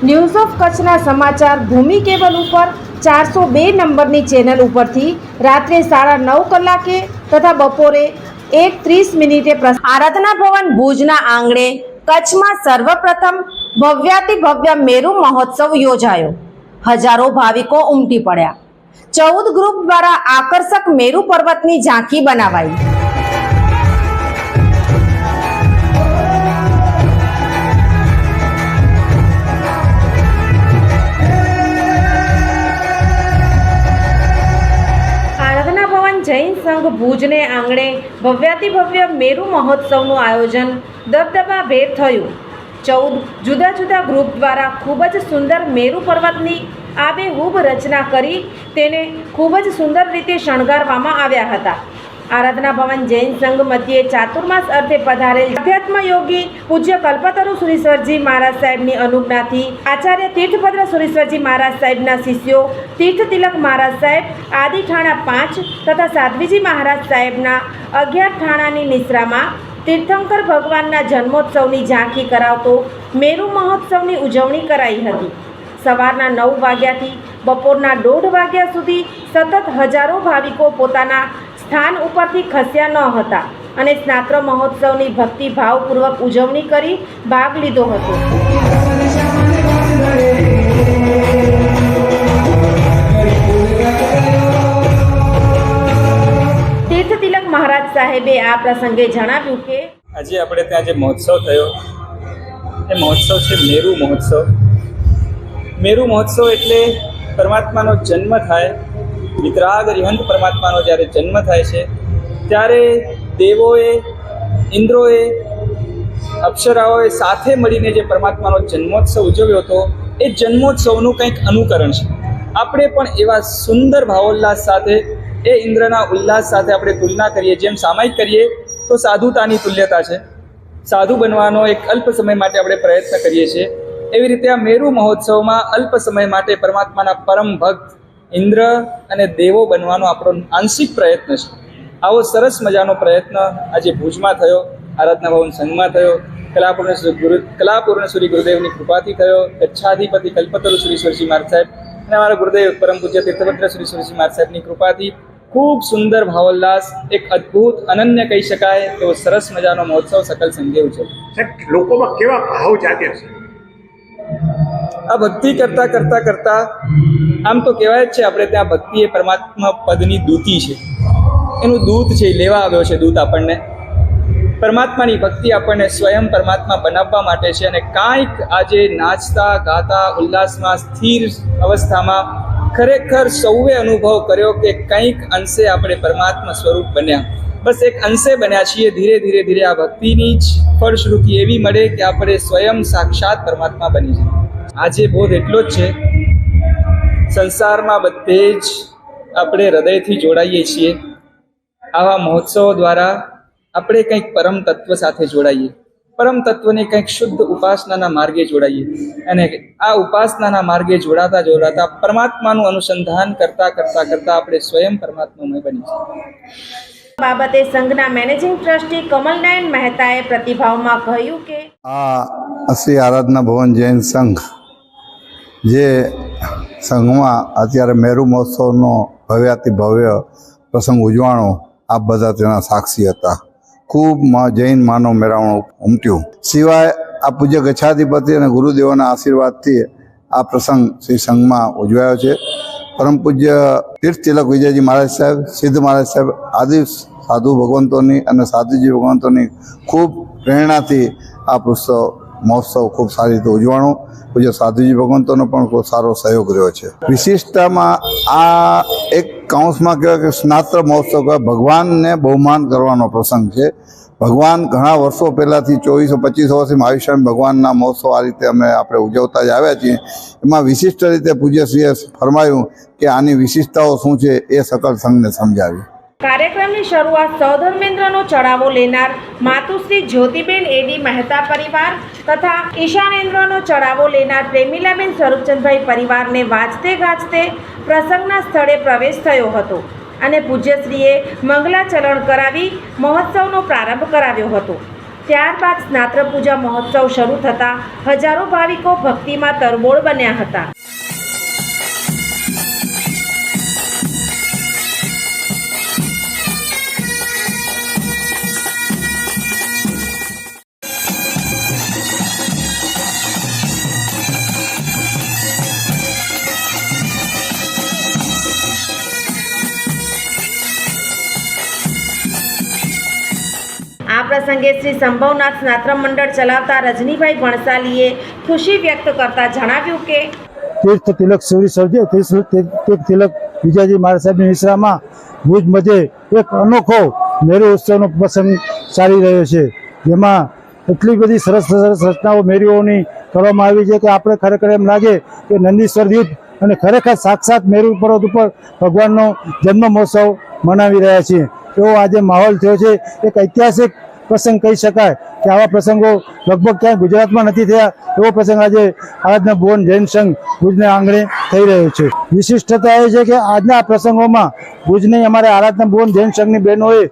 news of કચ્છના સમાચાર ભૂમિ cable ઉપર ચારસો બે નંબરની ચેનલ ઉપરથી રાત્રે સાડા નવ કલાકે તથા બપોરે એક ત્રીસ મિનિટે આરાધના ભવન ભુજના આંગણે કચ્છમાં સર્વપ્રથમ ભવ્યાતિ ભવ્ય મેરુ મહોત્સવ યોજાયો. હજારો ભાવિકો ઉમટી પડ્યા. ચૌદ ગ્રુપ દ્વારા આકર્ષક મેરુ પર્વતની ઝાંખી બનાવાઈ. સંઘ ભુજને આંગણે ભવ્યાતિ ભવ્ય મેરુ મહોત્સવનું આયોજન દબદબા ભેર થયું. ચૌદ જુદા જુદા ગ્રુપ દ્વારા ખૂબ જ સુંદર મેરુ પર્વતની આબેહૂબ રચના કરી તેને ખૂબ જ સુંદર રીતે શણગારવામાં આવ્યા હતા. આરાધના ભવન જૈન સંઘ મધ્યે ચાતુર્માસ અર્થે પધારેલ અધ્યાત્મ યોગી પૂજ્ય કલ્પતરુ સુરેશ્વરજી મહારાજ સાહેબની અનુજ્ઞાથી આચાર્ય તીર્થભદ્ર સુરેશ્વરજી મહારાજ સાહેબના શિષ્યો, તીર્થ તિલક મહારાજ સાહેબ, આદિ ઠાણા પાંચ તથા સાધ્વીજી મહારાજ સાહેબના અગિયાર ઠાણાની નિશ્રામાં તીર્થંકર ભગવાનના જન્મોત્સવની ઝાંખી કરાવતો મેરુ મહોત્સવની ઉજવણી કરાઈ હતી. સવારના નવ વાગ્યાથી બપોરના દોઢ વાગ્યા સુધી સતત હજારો ભાવિકો પોતાના સ્થાન ઉપરથી ખસ્યા ન હતા અને સ્નાત્ર મહોત્સવની ભક્તિભાવપૂર્વક ઉજવણી કરી ભાગ લીધો હતો. તીર્થ તિલક મહારાજ સાહેબે આ પ્રસંગે જણાવ્યું કે આજે આપણે ત્યાં જે મહોત્સવ થયો, એ મહોત્સવ છે મેરુ મહોત્સવ. મેરુ મહોત્સવ એટલે પરમાત્માનો જન્મ થાય વિતરાગ રિહંત પરમાત્માનો જ્યારે જન્મ થાય છે, ત્યારે દેવોએ, ઇન્દ્રોએ, અપ્સરાઓએ સાથે મળીને જે પરમાત્માનો જન્મોત્સવ ઉજવ્યો હતો, એ જન્મોત્સવનું કંઈક અનુકરણ છે. આપણે પણ એવા સુંદર ભાવોલ્લાસ સાથે, એ ઇન્દ્રના ઉલ્લાસ સાથે આપણે તુલના કરીએ. જેમ સામાયિક કરીએ, તો સાધુતાની તુલ્યતા છે. સાધુ બનવાનો એક અલ્પ સમય માટે આપણે પ્રયત્ન કરીએ છીએ. એવી રીતે આ મેરુ મહોત્સવમાં અલ્પ સમય માટે પરમાત્માના પરમ ભક્ત ઇન્દ્ર અને દેવો બનવાનો આપણો આંશિક પ્રયત્ન છે. આવો સરસ મજાનો પ્રયત્ન આજે ભુજમાં થયો, આરાધના ભવન સંઘમાં થયો કલાપૂર્ણ ગુરુ કલાપૂર્ણ શ્રી ગુરુદેવની કૃપાથી થયો, ગચ્છાધિપતિ કલ્પતરુ શ્રી સરજી મહારાજ સાહેબ અને અમારા ગુરુદેવ પરમ પૂજ્ય તીર્થભદ્ર શ્રી સરજી મહારાજ સાહેબની કૃપાથી ખૂબ સુંદર ભાવોલ્લાસ, એક અદ્ભુત અનન્ય કહી શકાય એવો સરસ મજાનો મહોત્સવ સકલ સંઘે ઉજવ્યો. લોકોમાં કેવા ભાવ જાગે છે? આ ભક્તિ કરતા કરતા કરતા આમ તો કહેવાય જ છે, આપણે ત્યાં ભક્તિ એ પરમાત્મા પદની દૂતી છે. એનું દૂત છે, એ લેવા આવ્યો છે દૂત આપણને. પરમાત્માની ભક્તિ આપણને સ્વયં પરમાત્મા બનાવવા માટે છે અને કાંઈક આજે નાચતા, ગાતા, ઉલ્લાસમાં, સ્થિર અવસ્થામાં ખરેખર સૌએ અનુભવ કર્યો કે કંઈક અંશે આપણે પરમાત્મા સ્વરૂપ બન્યા. બસ એક અંશે બન્યા છીએ ધીરે ધીરે ધીરે આ ભક્તિની જ ફળશ્રુતિ એવી મળે કે આપણે સ્વયં સાક્ષાત પરમાત્મા બની જાય આજે બોધ એટલો જ છે. સંસારમાં બધે જ આપણે હૃદયથી જોડાઈએ છીએ. આવા મહોત્સવો દ્વારા આપણે કંઈક પરમ તત્વ સાથે જોડાઈએ. પરમ તત્વને કંઈક શુદ્ધ ઉપાસનાના માર્ગે જોડાઈએ. અને આ ઉપાસનાના માર્ગે જોડાતા જોડાતા પરમાત્માનું અનુસંધાન કરતા કરતા કરતા આપણે સ્વયં પરમાત્મામય બની જઈએ. બાબતે સંઘના મેનેજિંગ ટ્રસ્ટી કમલનયન મહેતાએ પ્રતિભાવમાં કહ્યું કે આ શ્રી આરાધના ભવન જૈન સંઘ જે સંઘમાં અત્યારે મેરુ મહોત્સવનો ભવ્યાતિ ભવ્ય પ્રસંગ ઉજવાણો આ બધા તેના સાક્ષી હતા. ખૂબ જૈન માનવ મેળાવણું ઉમટ્યું. સિવાય આ પૂજ્ય ગચ્છાધિપતિ અને ગુરુદેવોના આશીર્વાદથી આ પ્રસંગ શ્રી સંઘમાં ઉજવાયો છે. પરમ પૂજ્ય તીર્થ તિલક વિજયજી મહારાજ સાહેબ, સિદ્ધ મહારાજ સાહેબ, આદિ સાધુ ભગવંતોની અને સાધુજી ભગવંતોની ખૂબ પ્રેરણાથી આ પુસ્તક, મહોત્સવ ખૂબ સારી રીતે ઉજવાણો. પૂજ્ય સાધુજી ભગવંતોનો પણ ખૂબ સારો સહયોગ રહ્યો છે. વિશિષ્ટતામાં આ એક કાઉન્સમાં કહેવાય કે સ્નાત્ર મહોત્સવ કહેવાય. ભગવાનને બહુમાન કરવાનો પ્રસંગ છે. ભગવાન ઘણા વર્ષો પહેલાંથી ચોવીસો, પચીસ વર્ષથી મહાવિષ્ણ ભગવાનના મહોત્સવ આ રીતે અમે આપણે ઉજવતા જ આવ્યા છીએ. એમાં વિશિષ્ટ રીતે પૂજ્યશ્રીએ ફરમાયું કે આની વિશિષ્ટતાઓ શું છે એ સકલ સંઘને સમજાવી. કાર્યક્રમની શરૂઆત સૌધર્મેન્દ્રનો ચડાવો લેનાર માતુશ્રી જ્યોતિબેન એડી મહેતા પરિવાર તથા ઈશાનેન્દ્રનો ચડાવો લેનાર પ્રેમિલાબેન સ્વરૂપચંદભાઈ પરિવારને વાંચતે ગાજતે પ્રસંગના સ્થળે પ્રવેશ થયો હતો. અને પૂજ્યશ્રીએ મંગલાચરણ કરાવી મહોત્સવનો પ્રારંભ કરાવ્યો હતો. ત્યારબાદ સ્નાત્ર પૂજા મહોત્સવ શરૂ થતાં હજારો ભાવિકો ભક્તિમાં તરબોળ બન્યા હતા. પ્રસંગે શ્રી સંભવનાથ સ્નાત્ર મંડળ ચલાવતા રજનીભાઈ ભણસાલીએ ખુશી વ્યક્ત કરતા જણાવ્યું કે તીર્થ તિલક સૂરી સર્જે, તીર્થ તિલક વિજયજી મહારાજ સાહેબની નિશ્રામાં ભુજ મધ્યે એક અનોખો મેરી ઉત્સવનો પ્રસંગ ચાલી રહ્યો છે. જેમાં એટલી બધી સરસ સરસ રચનાઓ મેરીઓની કરવામાં આવી છે કે આપણે ખરેખર એમ લાગે કે નંદીશ્વર દીપ અને ખરેખર સાક્ષાત મેરુ પર્વત ઉપર ભગવાનનો જન્મ મહોત્સવ મનાવી રહ્યા છીએ. એવો આજે માહોલ થયો છે. એક ઐતિહાસિક પ્રસંગ કહી શકાય. કે આવા પ્રસંગો લગભગ ક્યાંય ગુજરાતમાં નથી થયા, એવો પ્રસંગ આજે આરાધના ભુવન જૈન સંઘ ભુજના આંગણે થઈ રહ્યો છે. વિશિષ્ટતા એ છે કે આજના પ્રસંગોમાં ભુજની અમારે આરાધના ભુવન જૈન સંઘની બહેનોએ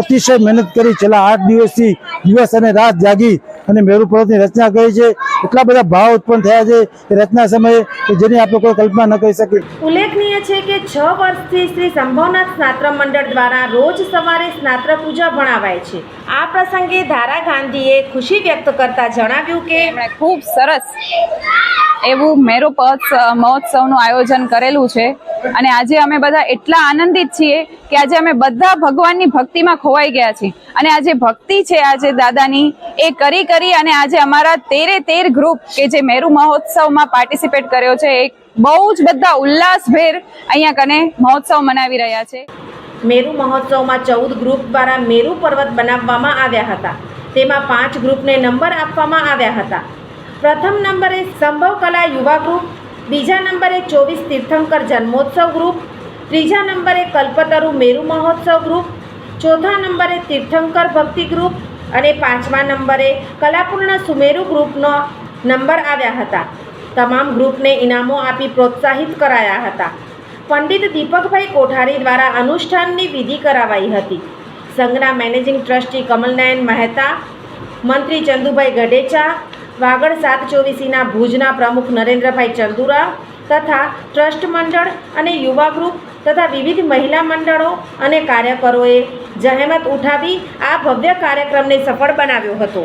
અતિશય મહેનત કરી, છેલ્લા આઠ દિવસથી દિવસ અને રાત જાગી અને મેરુ પર્વતની રચના કરી છે. એટલા બધા ભાવ ઉત્પન્ન થયા છે એ રચના સમયે જેની આપણે કોઈ કલ્પના ન કરી શકીએ. ઉલ્લેખનીય છે કે છ વર્ષથી શ્રી સંભવનાથ સ્નાત્ર મંડળ દ્વારા રોજ સવારે સ્નાત્ર પૂજા ભણાવાય છે. આ પ્રસંગે ધારા ગાંધીએ ખુશી વ્યક્ત કરતા જણાવ્યું કે ખૂબ સરસ એવું મેરો મહોત્સવ મહોત્સવનું આયોજન કરેલું છે. અને આજે અમે બધા એટલા આનંદિત છીએ કે આજે અમે બધા ભગવાનની ભક્તિમાં ખોવાઈ ગયા છીએ. અને આજે ભક્તિ છે આજે દાદાની એ કરી કરી અને આજે અમારા તેરે તેર ગ્રુપ કે જે મેરુ મહોત્સવમાં પાર્ટિસિપેટ કર્યો છે એ બહુ જ બધા ઉલ્લાસભેર અહીંયા કને મહોત્સવ મનાવી રહ્યા છે. મેરુ મહોત્સવમાં ચૌદ ગ્રુપ દ્વારા મેરુ પર્વત બનાવવામાં આવ્યા હતા. તેમાં પાંચ ગ્રુપને નંબર આપવામાં આવ્યા હતા. પ્રથમ નંબરે સંભવ કલા યુવા ગ્રુપ, બીજા નંબરે ચોવીસ તીર્થંકર જન્મોત્સવ ગ્રુપ, ત્રીજા નંબરે કલ્પતરુ મેરુ મહોત્સવ ગ્રુપ, ચોથા નંબરે તીર્થંકર ભક્તિ ગ્રુપ અને પાંચમા નંબરે કલાપૂર્ણ સુમેરુ ગ્રુપનો નંબર આવ્યા હતા. તમામ ગ્રુપને ઇનામો આપી પ્રોત્સાહિત કરાયા હતા. પંડિત દીપકભાઈ કોઠારી દ્વારા અનુષ્ઠાનની વિધિ કરાવાઈ હતી. સંઘના મેનેજિંગ ટ્રસ્ટી કમલનયન મહેતા, મંત્રી ચંદુભાઈ ગઢેચા વાગડ સાત ચોવીસીના ભુજના પ્રમુખ નરેન્દ્રભાઈ ચંદુરા તથા ટ્રસ્ટ મંડળ અને યુવા ગ્રુપ તથા વિવિધ મહિલા મંડળો અને કાર્યકરોએ જહેમત ઉઠાવી આ ભવ્ય કાર્યક્રમને સફળ બનાવ્યો હતો.